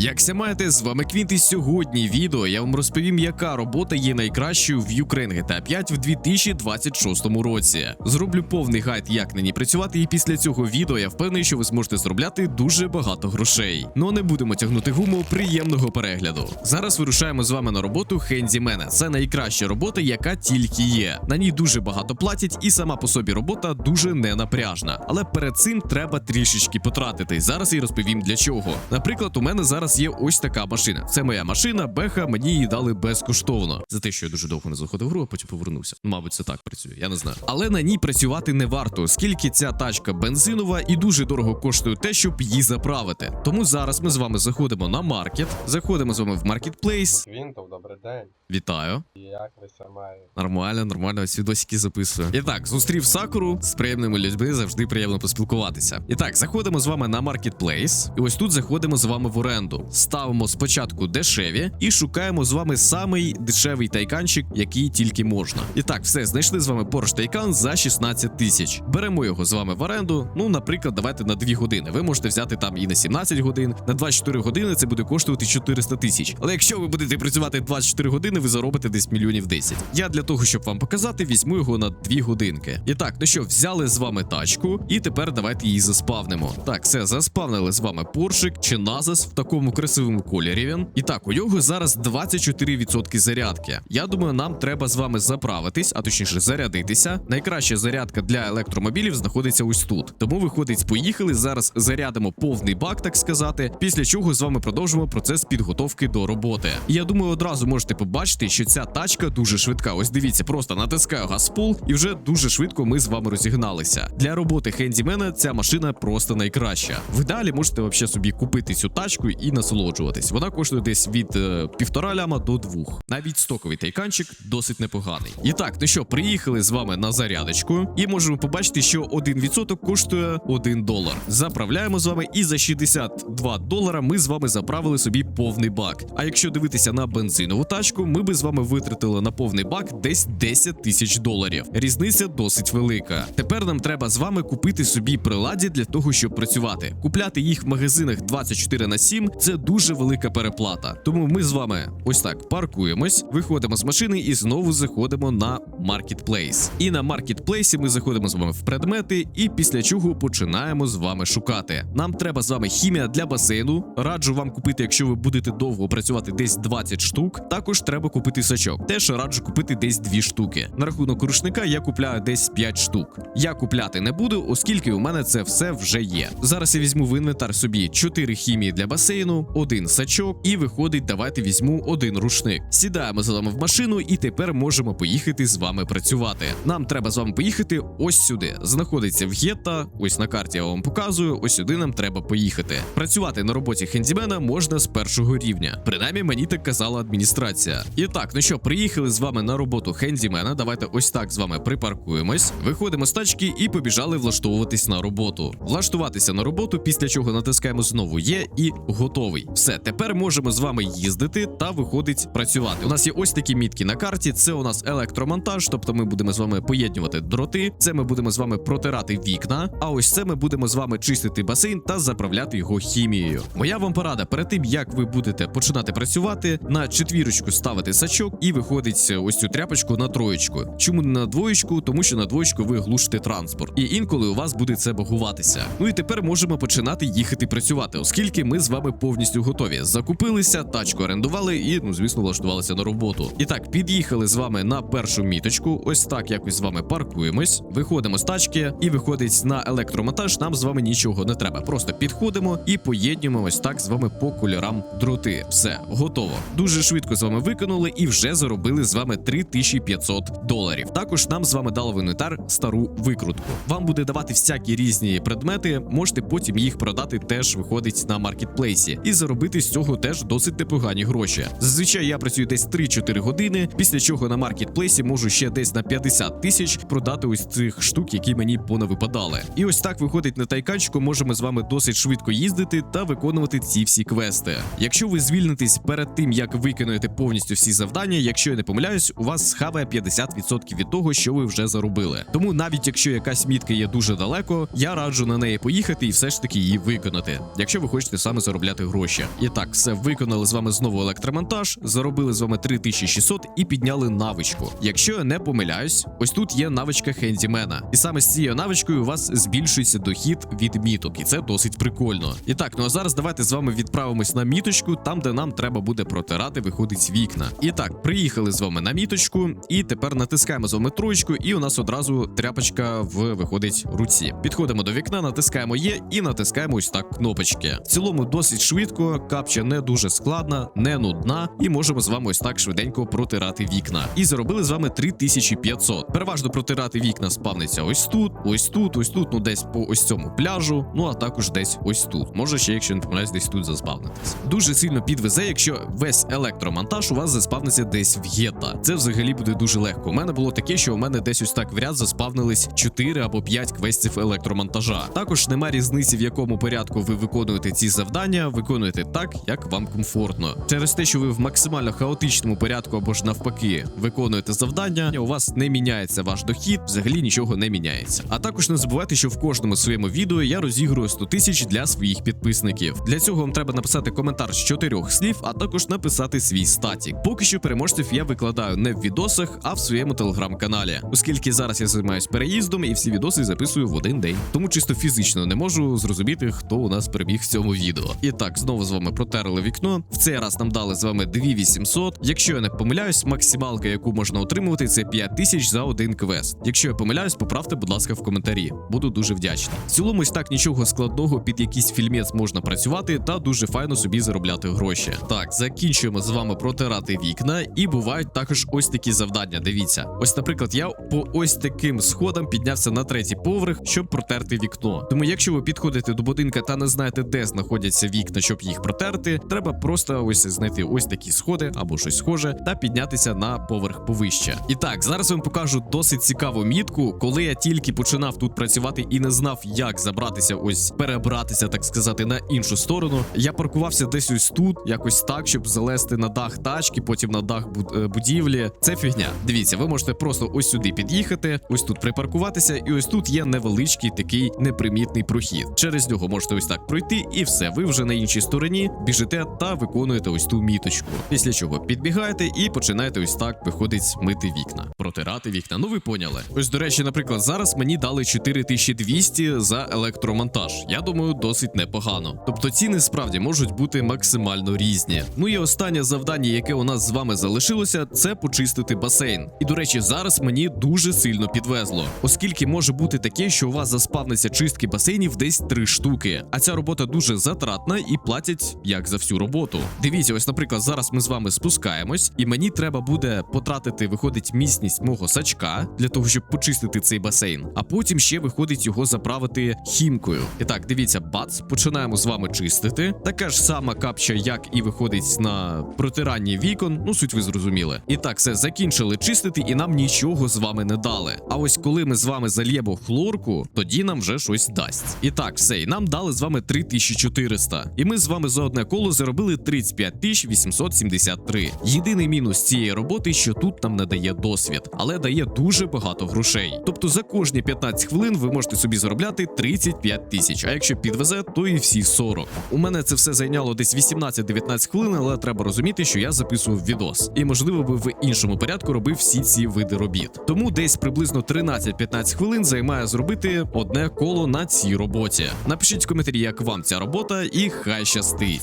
Як маєте, з вами Квінт, і сьогодні відео я вам розповім, яка робота є найкращою в Ukraine GTA 5 в 2026 році. Зроблю повний гайд, як на ній працювати, і після цього відео я впевнений, що ви зможете заробляти дуже багато грошей. Ну не будемо тягнути гуму приємного перегляду. Зараз вирушаємо з вами на роботу Хендімена. Це найкраща робота, яка тільки є. На ній дуже багато платять, і сама по собі робота дуже ненапряжна. Але перед цим треба трішечки потратити. Зараз я розповім для чого. Наприклад, у мене зараз є ось така машина. Це моя машина, беха, мені її дали безкоштовно. За те, що я дуже довго не заходив в гру, а потім повернувся. Мабуть, це так працює, я не знаю. Але на ній працювати не варто, оскільки ця тачка бензинова і дуже дорого коштує те, щоб її заправити. Тому зараз ми з вами заходимо на маркет, заходимо з вами в маркетплейс. Квінтов, добрий день. Вітаю. Як ви ся маєте? Нормально, нормально, ось відосики записую. І так, зустрів Сакуру з приємними людьми, завжди приємно поспілкуватися. І так, заходимо з вами на маркетплейс, і ось тут заходимо з вами в оренду. Ставимо спочатку дешеві і шукаємо з вами самий дешевий тайканчик, який тільки можна. І так, все, знайшли з вами Porsche Taycan за 16 тисяч. Беремо його з вами в оренду. Ну, наприклад, давайте на 2 години. Ви можете взяти там і на 17 годин, на 24 години це буде коштувати 400 тисяч. Але якщо ви будете працювати 24 години, ви заробите десь мільйонів 10. Я для того, щоб вам показати, візьму його на 2 годинки. І так, ну що, взяли з вами тачку, і тепер давайте її заспавнимо. Так, все, заспавнили з вами Поршик чи Назас в такому красивому кольорі. Він. І так, у нього зараз 24% зарядки. Я думаю, нам треба з вами заправитись, а точніше зарядитися. Найкраща зарядка для електромобілів знаходиться ось тут. Тому виходить, поїхали. Зараз зарядимо повний бак, так сказати. Після чого з вами продовжимо процес підготовки до роботи. І я думаю, одразу можете побачити, що ця тачка дуже швидка. Ось дивіться, просто натискаю газпул, і вже дуже швидко ми з вами розігналися. Для роботи хендімена ця машина просто найкраща. Ви далі можете вообще собі купити цю тачку і насолоджуватись. Вона коштує десь від е, півтора ляма до двох. Навіть стоковий тайканчик досить непоганий. І так, ну що, приїхали з вами на зарядочку, і можемо побачити, що 1% коштує 1 долар. Заправляємо з вами, і за 62 долара ми з вами заправили собі повний бак. А якщо дивитися на бензинову тачку, ми би з вами витратили на повний бак десь 10 тисяч доларів. Різниця досить велика. Тепер нам треба з вами купити собі приладі для того, щоб працювати. Купляти їх в магазинах 24 на 7 – це дуже велика переплата. Тому ми з вами ось так паркуємось, виходимо з машини і знову заходимо на маркетплейс. І на маркетплейсі ми заходимо з вами в предмети, і після чого починаємо з вами шукати. Нам треба з вами хімія для басейну. Раджу вам купити, якщо ви будете довго працювати, десь 20 штук. Також треба купити сачок. Теж раджу купити десь 2 штуки. На рахунок рушника я купляю десь 5 штук. Я купляти не буду, оскільки у мене це все вже є. Зараз я візьму в інвентар собі 4 хімії для басейну, один сачок, і виходить, давайте візьму один рушник. Сідаємо з вами в машину, і тепер можемо поїхати з вами працювати. Нам треба з вами поїхати ось сюди. Знаходиться в гетто, ось на карті я вам показую. Ось сюди нам треба поїхати. Працювати на роботі хендімена можна з першого рівня. Принаймні мені так казала адміністрація. І так, ну що, приїхали з вами на роботу хендімена. Давайте ось так з вами припаркуємось. Виходимо з тачки і побіжали влаштовуватись на роботу. Влаштуватися на роботу, після чого натискаємо знову є і готовий. Все, тепер можемо з вами їздити та виходить працювати. У нас є ось такі мітки на карті. Це у нас електромонтаж, тобто ми будемо з вами поєднувати дроти. Це ми будемо з вами протирати вікна. А ось це ми будемо з вами чистити басейн та заправляти його хімією. Моя вам порада перед тим, як ви будете починати працювати, на четвірочку ставити сачок і виходить ось цю тряпочку на троєчку. Чому не на двоєчку? Тому що на двоєчку ви глушите транспорт, і інколи у вас буде це багуватися. Ну і тепер можемо починати їхати працювати, оскільки ми з вами повністю готові. Закупилися, тачку орендували і, ну звісно, влаштувалися на роботу. І так, під'їхали з вами на першу міточку. Ось так якось з вами паркуємось. Виходимо з тачки, і виходить на електромонтаж. Нам з вами нічого не треба. Просто підходимо і поєднуємо ось так з вами по кольорам дроти. Все готово. Дуже швидко з вами виконали і вже заробили з вами 3500 доларів. Також нам з вами дали в інвентар стару викрутку. Вам буде давати всякі різні предмети. Можете потім їх продати. Теж виходить на маркетплейсі і заробити з цього теж досить непогані гроші. Зазвичай я працюю десь 3-4 години, після чого на маркетплейсі можу ще десь на 50 тисяч продати ось цих штук, які мені понавипадали. І ось так виходить на тайканчику. Можемо з вами досить швидко їздити та виконувати ці всі квести. Якщо ви звільнитесь перед тим, як виконуєте повністю всі завдання, якщо я не помиляюсь, у вас схаває 50% від того, що ви вже заробили. Тому навіть якщо якась мітка є дуже далеко, я раджу на неї поїхати і все ж таки її виконати, якщо ви хочете саме заробляти гроші. І так, все виконали з вами знову електромонтаж, заробили з вами 3600 і підняли навичку. Якщо я не помиляюсь, ось тут є навичка хендімена. І саме з цією навичкою у вас збільшується дохід від міток, і це досить прикольно. І так, ну а зараз давайте з вами відправимось на міточку, там де нам треба буде протирати, виходить вікна. І так, приїхали з вами на міточку, і тепер натискаємо з вами троєчку, і у нас одразу тряпочка в виходить руці. Підходимо до вікна, натискаємо є і натискаємо ось так кнопочки. В цілому досить швидко, капча не дуже складна, не нудна, і можемо з вами ось так швиденько протирати вікна. І заробили з вами 3500. Переважно протирати вікна спавниться ось тут, ось тут, ось тут, ну десь по ось цьому пляжу. Ну а також десь ось тут. Може ще, якщо не помиляюсь, десь тут заспавнитись. Дуже сильно підвезе, якщо весь електромонтаж у вас заспавниться десь в гетто. Це взагалі буде дуже легко. У мене було таке, що у мене десь ось так в ряд заспавнились 4 або 5 квестів електромонтажа. Також нема різниці, в якому порядку ви виконуєте ці завдання, виконуєте так, як вам комфортно. Через те, що ви в максимально хаотичному порядку або ж навпаки виконуєте завдання, у вас не міняється ваш дохід, взагалі нічого не міняється. А також не забувайте, що в кожному своєму відео я розігрую 100 тисяч для своїх підписників. Для цього вам треба написати коментар з чотирьох слів, а також написати свій статік. Поки що переможців я викладаю не в відосах, а в своєму телеграм-каналі, оскільки зараз я займаюсь переїздом і всі відоси записую в один день. Тому чисто фізично не можу зрозуміти, хто у нас переміг в цьому відео. І так, знову з вами протерли вікно. В цей раз нам дали з вами 2800. Якщо я не помиляюсь, максималка, яку можна отримувати, це 5000 за один квест. Якщо я помиляюсь, поправте, будь ласка, в коментарі. Буду дуже вдячний. В цілому, ось так нічого складного під якийсь фільмець можна працювати та дуже файно собі заробляти гроші. Так, закінчуємо з вами протирати вікна, і бувають також ось такі завдання. Дивіться, ось, наприклад, я по ось таким сходам піднявся на третій поверх, щоб протерти вікно. Тому, якщо ви підходите до будинка та не знаєте, де знаходяться вікна, щоб їх протерти, треба просто ось знайти ось такі сходи або щось схоже, та піднятися на поверх повище. І так, зараз вам покажу досить цікаву мітку, коли я тільки починав тут працювати і не знав, як забратися, ось перебратися, так сказати, на іншу сторону. Я паркувався десь ось тут, якось так, щоб залезти на дах тачки, потім на дах е, будівлі. Це фігня. Дивіться, ви можете просто ось сюди під'їхати, ось тут припаркуватися, і ось тут є невеличкий такий непримітний прохід. Через нього можете ось так пройти, і все. Ви вже на іншій стороні біжите та виконуєте ось ту міточку. Після чого підбігаєте і починаєте ось так виходить мити вікна, протирати вікна. Ну ви поняли. Ось до речі, наприклад, зараз мені дали 4200 за електромонтаж. Я думаю, досить непогано. Тобто ціни справді можуть бути максимально різні. Ну і останнє завдання, яке у нас з вами залишилося, це почистити басейн. І до речі, зараз мені дуже сильно підвезло, оскільки може бути таке, що у вас заспавниться чистки басейнів десь три штуки. А ця робота дуже затратна і платять як за всю роботу. Дивіться, ось, наприклад, зараз ми з вами спускаємось, і мені треба буде потратити, виходить, міцність мого сачка для того, щоб почистити цей басейн. А потім ще виходить його заправити хімкою. І так, дивіться, бац, починаємо з вами чистити. Така ж сама капча, як і виходить на протиранні вікон. Ну, суть ви зрозуміли. І так, все закінчили чистити, і нам нічого з вами не дали. А ось коли ми з вами зальємо хлорку, тоді нам вже щось дасть. І так, все, і нам дали з вами 3400. І ми з вами за одне коло заробили 35 873. Єдиний мінус цієї роботи, що тут нам не дає досвід, але дає дуже багато грошей. Тобто за кожні 15 хвилин ви можете собі заробляти 35 тисяч. А якщо підвезе, то і всі 40. У мене це все зайняло десь 18-19 хвилин, але треба розуміти, що я записував відос. І можливо би в іншому порядку робив всі ці види робіт. Тому десь приблизно 13-15 хвилин займає зробити одне коло на цій роботі. Напишіть в коментарі, як вам ця робота, і хай щастить.